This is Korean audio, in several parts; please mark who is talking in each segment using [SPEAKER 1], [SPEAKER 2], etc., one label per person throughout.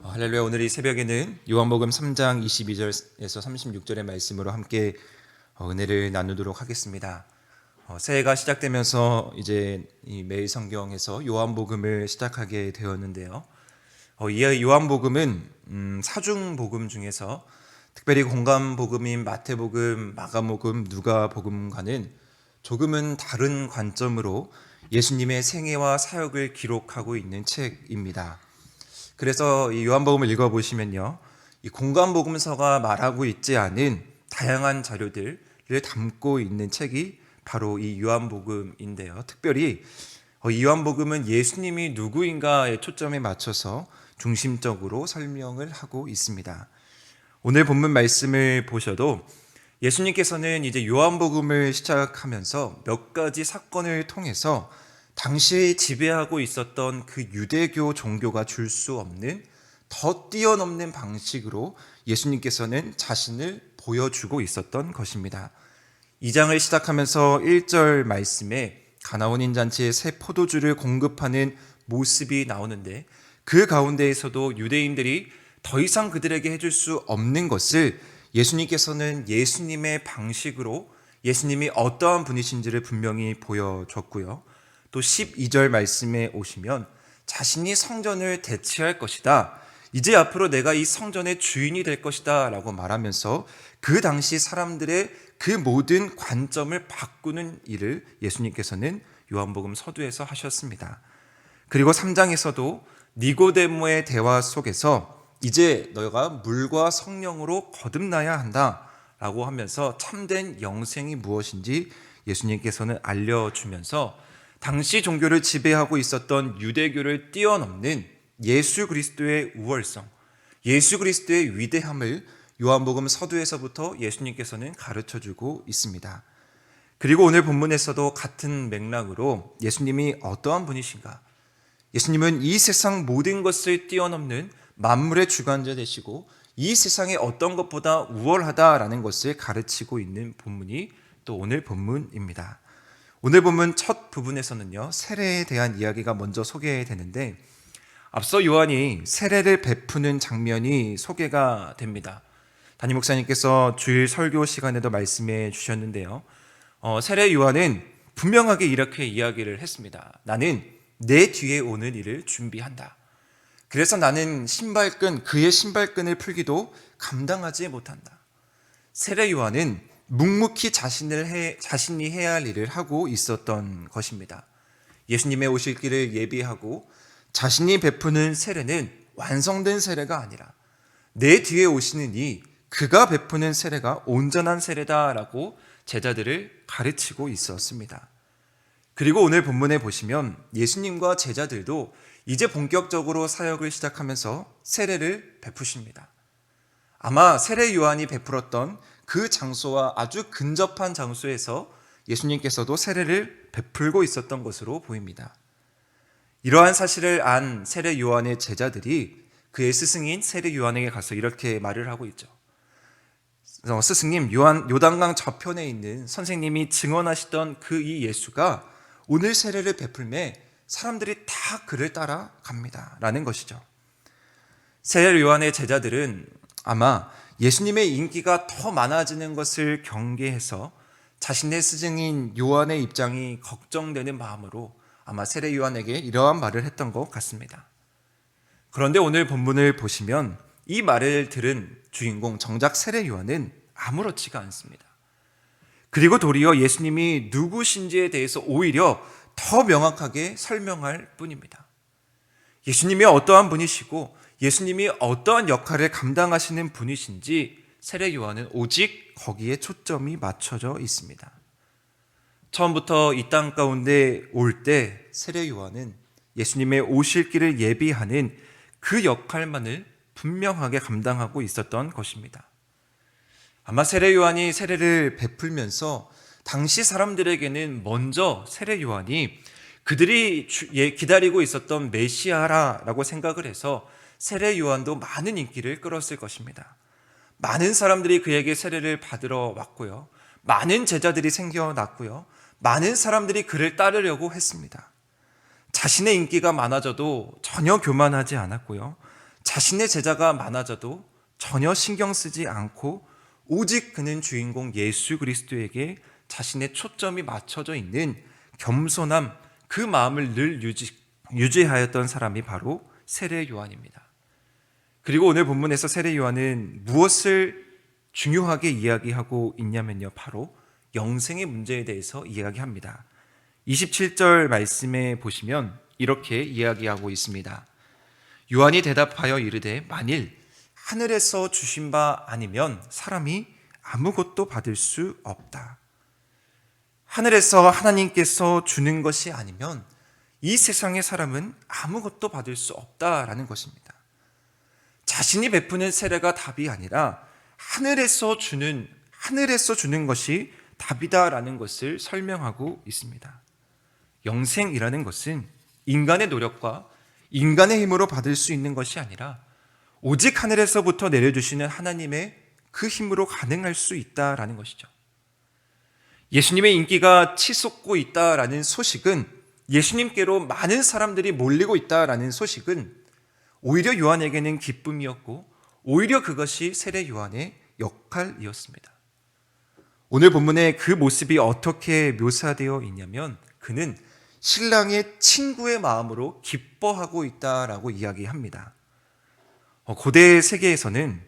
[SPEAKER 1] 어, 할렐루야 오늘 이 새벽에는 요한복음 3장 22절에서 36절의 말씀으로 함께 어, 은혜를 나누도록 하겠습니다. 어, 새해가 시작되면서 이제 이 매일 성경에서 요한복음을 시작하게 되었는데요. 어, 이 요한복음은 음, 사중복음 중에서 특별히 공감복음인 마태복음, 마가복음, 누가복음과는 조금은 다른 관점으로 예수님의 생애와 사역을 기록하고 있는 책입니다. 그래서 이 요한복음을 읽어보시면요. 이 공간복음서가 말하고 있지 않은 다양한 자료들을 담고 있는 책이 바로 이 요한복음인데요. 특별히 어, 이 요한복음은 예수님이 누구인가에 초점에 맞춰서 중심적으로 설명을 하고 있습니다. 오늘 본문 말씀을 보셔도 예수님께서는 이제 요한복음을 시작하면서 몇 가지 사건을 통해서 당시 지배하고 있었던 그 유대교 종교가 줄 수 없는 더 뛰어넘는 방식으로 예수님께서는 자신을 보여주고 있었던 것입니다. 2장을 시작하면서 1절 말씀에 가나온인 잔치에 새 포도주를 공급하는 모습이 나오는데 그 가운데에서도 유대인들이 더 이상 그들에게 해줄 수 없는 것을 예수님께서는 예수님의 방식으로 예수님이 어떠한 분이신지를 분명히 보여줬고요. 또 12절 말씀에 오시면 자신이 성전을 대체할 것이다. 이제 앞으로 내가 이 성전의 주인이 될 것이다. 라고 말하면서 그 당시 사람들의 그 모든 관점을 바꾸는 일을 예수님께서는 요한복음 서두에서 하셨습니다. 그리고 3장에서도 니고데모의 대화 속에서 이제 너가 물과 성령으로 거듭나야 한다. 라고 하면서 참된 영생이 무엇인지 예수님께서는 알려주면서 당시 종교를 지배하고 있었던 유대교를 뛰어넘는 예수 그리스도의 우월성, 예수 그리스도의 위대함을 요한복음 서두에서부터 예수님께서는 가르쳐 주고 있습니다. 그리고 오늘 본문에서도 같은 맥락으로 예수님이 어떠한 분이신가? 예수님은 이 세상 모든 것을 뛰어넘는 만물의 주관자 되시고 이 세상에 어떤 것보다 우월하다라는 것을 가르치고 있는 본문이 또 오늘 본문입니다. 오늘 보면 첫 부분에서는요, 세례에 대한 이야기가 먼저 소개되는데, 앞서 요한이 세례를 베푸는 장면이 소개가 됩니다. 담임 목사님께서 주일 설교 시간에도 말씀해 주셨는데요. 어, 세례 요한은 분명하게 이렇게 이야기를 했습니다. 나는 내 뒤에 오는 일을 준비한다. 그래서 나는 신발끈, 그의 신발끈을 풀기도 감당하지 못한다. 세례 요한은 묵묵히 자신을 해, 자신이 해야 할 일을 하고 있었던 것입니다. 예수님의 오실 길을 예비하고 자신이 베푸는 세례는 완성된 세례가 아니라 내 뒤에 오시는 이 그가 베푸는 세례가 온전한 세례다라고 제자들을 가르치고 있었습니다. 그리고 오늘 본문에 보시면 예수님과 제자들도 이제 본격적으로 사역을 시작하면서 세례를 베푸십니다. 아마 세례 요한이 베풀었던 그 장소와 아주 근접한 장소에서 예수님께서도 세례를 베풀고 있었던 것으로 보입니다. 이러한 사실을 안 세례 요한의 제자들이 그의 스승인 세례 요한에게 가서 이렇게 말을 하고 있죠. 어, 스승님, 요한 요단강 저편에 있는 선생님이 증언하시던 그 이 예수가 오늘 세례를 베풀매 사람들이 다 그를 따라 갑니다 라는 것이죠. 세례 요한의 제자들은 아마 예수님의 인기가 더 많아지는 것을 경계해서 자신의 스승인 요한의 입장이 걱정되는 마음으로 아마 세례 요한에게 이러한 말을 했던 것 같습니다. 그런데 오늘 본문을 보시면 이 말을 들은 주인공 정작 세례 요한은 아무렇지가 않습니다. 그리고 도리어 예수님이 누구신지에 대해서 오히려 더 명확하게 설명할 뿐입니다. 예수님이 어떠한 분이시고 예수님이 어떠한 역할을 감당하시는 분이신지 세례 요한은 오직 거기에 초점이 맞춰져 있습니다. 처음부터 이 땅 가운데 올 때 세례 요한은 예수님의 오실 길을 예비하는 그 역할만을 분명하게 감당하고 있었던 것입니다. 아마 세례 요한이 세례를 베풀면서 당시 사람들에게는 먼저 세례 요한이 그들이 예, 기다리고 있었던 메시아라라고 생각을 해서 세례 요한도 많은 인기를 끌었을 것입니다. 많은 사람들이 그에게 세례를 받으러 왔고요. 많은 제자들이 생겨났고요. 많은 사람들이 그를 따르려고 했습니다. 자신의 인기가 많아져도 전혀 교만하지 않았고요. 자신의 제자가 많아져도 전혀 신경 쓰지 않고 오직 그는 주인공 예수 그리스도에게 자신의 초점이 맞춰져 있는 겸손함 그 마음을 늘 유지, 유지하였던 사람이 바로 세례 요한입니다. 그리고 오늘 본문에서 세례 요한은 무엇을 중요하게 이야기하고 있냐면요. 바로 영생의 문제에 대해서 이야기합니다. 27절 말씀에 보시면 이렇게 이야기하고 있습니다. 요한이 대답하여 이르되 만일 하늘에서 주신 바 아니면 사람이 아무것도 받을 수 없다. 하늘에서 하나님께서 주는 것이 아니면 이 세상의 사람은 아무것도 받을 수 없다라는 것입니다. 자신이 베푸는 세례가 답이 아니라 하늘에서 주는 하늘에서 주는 것이 답이다라는 것을 설명하고 있습니다. 영생이라는 것은 인간의 노력과 인간의 힘으로 받을 수 있는 것이 아니라 오직 하늘에서부터 내려주시는 하나님의 그 힘으로 가능할 수 있다라는 것이죠. 예수님의 인기가 치솟고 있다라는 소식은 예수님께로 많은 사람들이 몰리고 있다라는 소식은 오히려 요한에게는 기쁨이었고 오히려 그것이 세례 요한의 역할이었습니다. 오늘 본문에 그 모습이 어떻게 묘사되어 있냐면 그는 신랑의 친구의 마음으로 기뻐하고 있다라고 이야기합니다. 어, 고대 세계에서는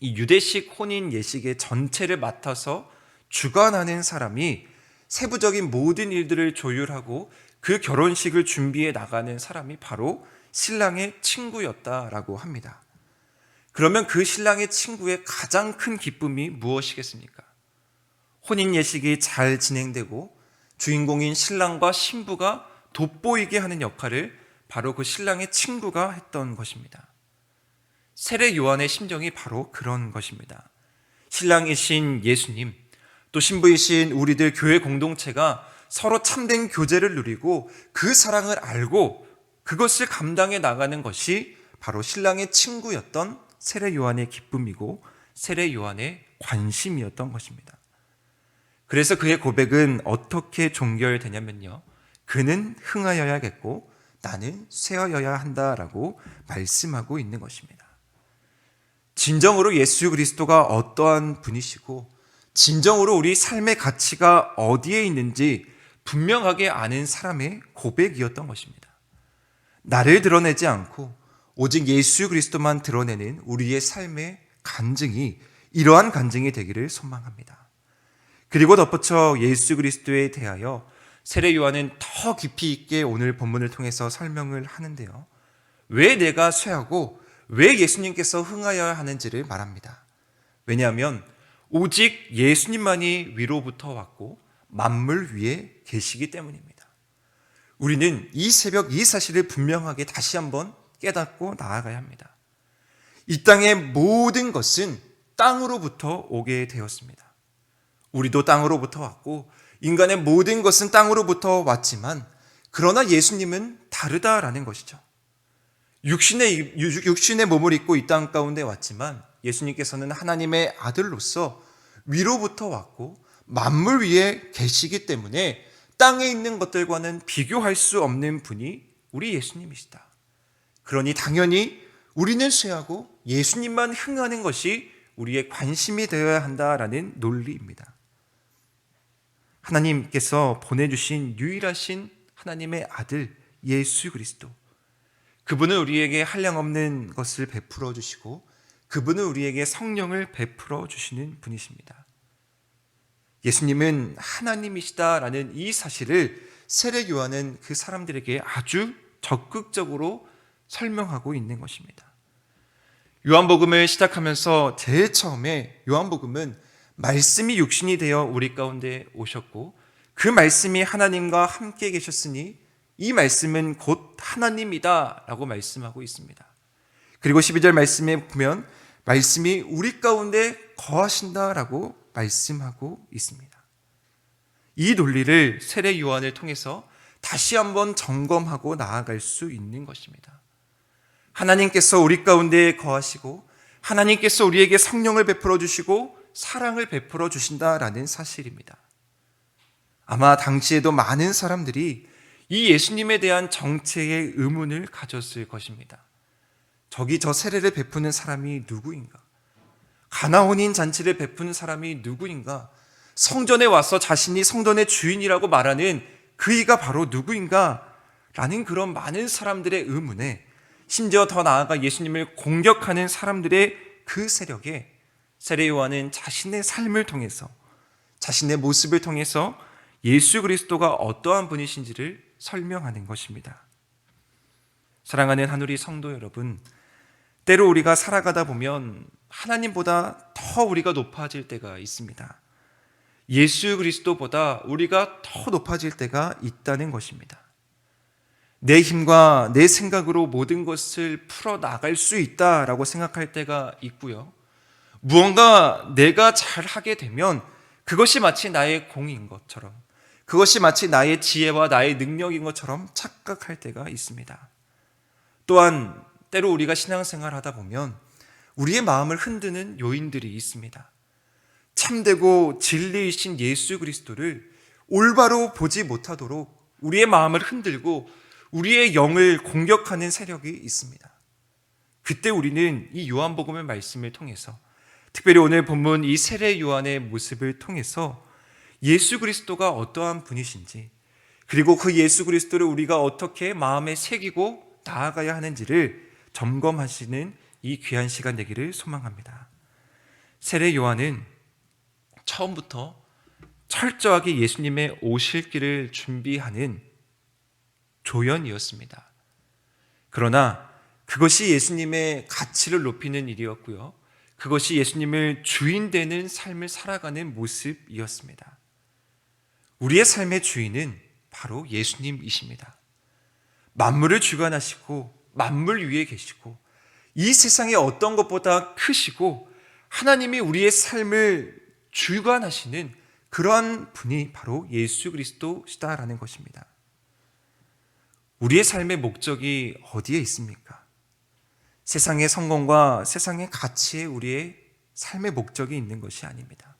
[SPEAKER 1] 이 유대식 혼인 예식의 전체를 맡아서 주관하는 사람이 세부적인 모든 일들을 조율하고 그 결혼식을 준비해 나가는 사람이 바로 신랑의 친구였다라고 합니다. 그러면 그 신랑의 친구의 가장 큰 기쁨이 무엇이겠습니까? 혼인 예식이 잘 진행되고 주인공인 신랑과 신부가 돋보이게 하는 역할을 바로 그 신랑의 친구가 했던 것입니다. 세례 요한의 심정이 바로 그런 것입니다. 신랑이신 예수님, 또 신부이신 우리들 교회 공동체가 서로 참된 교제를 누리고 그 사랑을 알고 그것을 감당해 나가는 것이 바로 신랑의 친구였던 세례 요한의 기쁨이고 세례 요한의 관심이었던 것입니다. 그래서 그의 고백은 어떻게 종결되냐면요. 그는 흥하여야겠고 나는 쇠하여야 한다라고 말씀하고 있는 것입니다. 진정으로 예수 그리스도가 어떠한 분이시고 진정으로 우리 삶의 가치가 어디에 있는지 분명하게 아는 사람의 고백이었던 것입니다. 나를 드러내지 않고 오직 예수 그리스도만 드러내는 우리의 삶의 간증이 이러한 간증이 되기를 소망합니다. 그리고 덧붙여 예수 그리스도에 대하여 세례 요한은 더 깊이 있게 오늘 본문을 통해서 설명을 하는데요. 왜 내가 쇠하고 왜 예수님께서 흥하여야 하는지를 말합니다. 왜냐하면 오직 예수님만이 위로부터 왔고 만물 위에 계시기 때문입니다. 우리는 이 새벽 이 사실을 분명하게 다시 한번 깨닫고 나아가야 합니다. 이 땅의 모든 것은 땅으로부터 오게 되었습니다. 우리도 땅으로부터 왔고 인간의 모든 것은 땅으로부터 왔지만 그러나 예수님은 다르다라는 것이죠. 육신의 육신의 몸을 입고 이 땅 가운데 왔지만 예수님께서는 하나님의 아들로서 위로부터 왔고 만물 위에 계시기 때문에 땅에 있는 것들과는 비교할 수 없는 분이 우리 예수님이시다. 그러니 당연히 우리는 쇠하고 예수님만 흥하는 것이 우리의 관심이 되어야 한다라는 논리입니다. 하나님께서 보내주신 유일하신 하나님의 아들 예수 그리스도. 그분은 우리에게 한량없는 것을 베풀어 주시고 그분은 우리에게 성령을 베풀어 주시는 분이십니다. 예수님은 하나님이시다라는 이 사실을 세례 요한은 그 사람들에게 아주 적극적으로 설명하고 있는 것입니다. 요한복음을 시작하면서 제일 처음에 요한복음은 말씀이 육신이 되어 우리 가운데 오셨고 그 말씀이 하나님과 함께 계셨으니 이 말씀은 곧 하나님이다라고 말씀하고 있습니다. 그리고 12절 말씀에 보면 말씀이 우리 가운데 거하신다라고 말씀하고 있습니다. 이 논리를 세례 요한을 통해서 다시 한번 점검하고 나아갈 수 있는 것입니다. 하나님께서 우리 가운데 거하시고 하나님께서 우리에게 성령을 베풀어 주시고 사랑을 베풀어 주신다라는 사실입니다. 아마 당시에도 많은 사람들이 이 예수님에 대한 정체의 의문을 가졌을 것입니다. 저기 저 세례를 베푸는 사람이 누구인가? 가나혼인 잔치를 베푸는 사람이 누구인가? 성전에 와서 자신이 성전의 주인이라고 말하는 그이가 바로 누구인가? 라는 그런 많은 사람들의 의문에 심지어 더 나아가 예수님을 공격하는 사람들의 그 세력에 세례 요한은 자신의 삶을 통해서 자신의 모습을 통해서 예수 그리스도가 어떠한 분이신지를 설명하는 것입니다. 사랑하는 하누리 성도 여러분, 때로 우리가 살아가다 보면 하나님보다 더 우리가 높아질 때가 있습니다. 예수 그리스도보다 우리가 더 높아질 때가 있다는 것입니다. 내 힘과 내 생각으로 모든 것을 풀어 나갈 수 있다라고 생각할 때가 있고요. 무언가 내가 잘 하게 되면 그것이 마치 나의 공인 것처럼 그것이 마치 나의 지혜와 나의 능력인 것처럼 착각할 때가 있습니다. 또한 때로 우리가 신앙생활 하다 보면 우리의 마음을 흔드는 요인들이 있습니다. 참되고 진리이신 예수 그리스도를 올바로 보지 못하도록 우리의 마음을 흔들고 우리의 영을 공격하는 세력이 있습니다. 그때 우리는 이 요한복음의 말씀을 통해서 특별히 오늘 본문 이 세례 요한의 모습을 통해서 예수 그리스도가 어떠한 분이신지 그리고 그 예수 그리스도를 우리가 어떻게 마음에 새기고 나아가야 하는지를 점검하시는 이 귀한 시간 되기를 소망합니다. 세례 요한은 처음부터 철저하게 예수님의 오실 길을 준비하는 조연이었습니다. 그러나 그것이 예수님의 가치를 높이는 일이었고요. 그것이 예수님을 주인 되는 삶을 살아가는 모습이었습니다. 우리의 삶의 주인은 바로 예수님이십니다. 만물을 주관하시고 만물 위에 계시고 이 세상의 어떤 것보다 크시고 하나님이 우리의 삶을 주관하시는 그러한 분이 바로 예수 그리스도시다라는 것입니다. 우리의 삶의 목적이 어디에 있습니까? 세상의 성공과 세상의 가치에 우리의 삶의 목적이 있는 것이 아닙니다.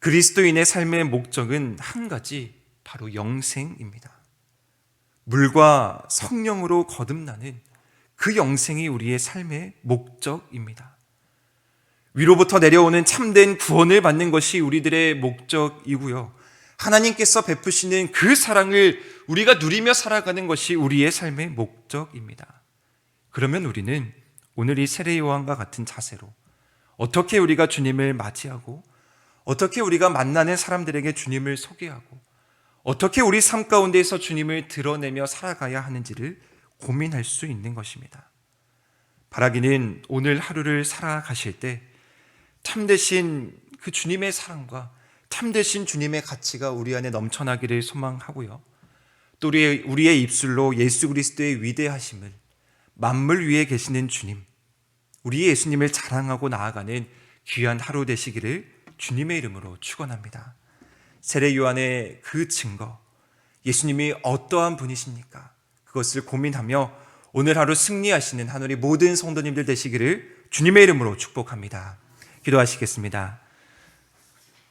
[SPEAKER 1] 그리스도인의 삶의 목적은 한 가지, 바로 영생입니다. 물과 성령으로 거듭나는 그 영생이 우리의 삶의 목적입니다. 위로부터 내려오는 참된 구원을 받는 것이 우리들의 목적이고요. 하나님께서 베푸시는 그 사랑을 우리가 누리며 살아가는 것이 우리의 삶의 목적입니다. 그러면 우리는 오늘 이 세례 요한과 같은 자세로 어떻게 우리가 주님을 맞이하고 어떻게 우리가 만나는 사람들에게 주님을 소개하고 어떻게 우리 삶 가운데에서 주님을 드러내며 살아가야 하는지를 고민할 수 있는 것입니다. 바라기는 오늘 하루를 살아가실 때 참되신 그 주님의 사랑과 참되신 주님의 가치가 우리 안에 넘쳐나기를 소망하고요. 또 우리의, 우리의 입술로 예수 그리스도의 위대하심을 만물 위에 계시는 주님, 우리 예수님을 자랑하고 나아가는 귀한 하루 되시기를 주님의 이름으로 축원합니다. 세례 요한의 그 증거, 예수님이 어떠한 분이십니까? 그것을 고민하며 오늘 하루 승리하시는 하늘의 모든 성도님들 되시기를 주님의 이름으로 축복합니다. 기도하시겠습니다.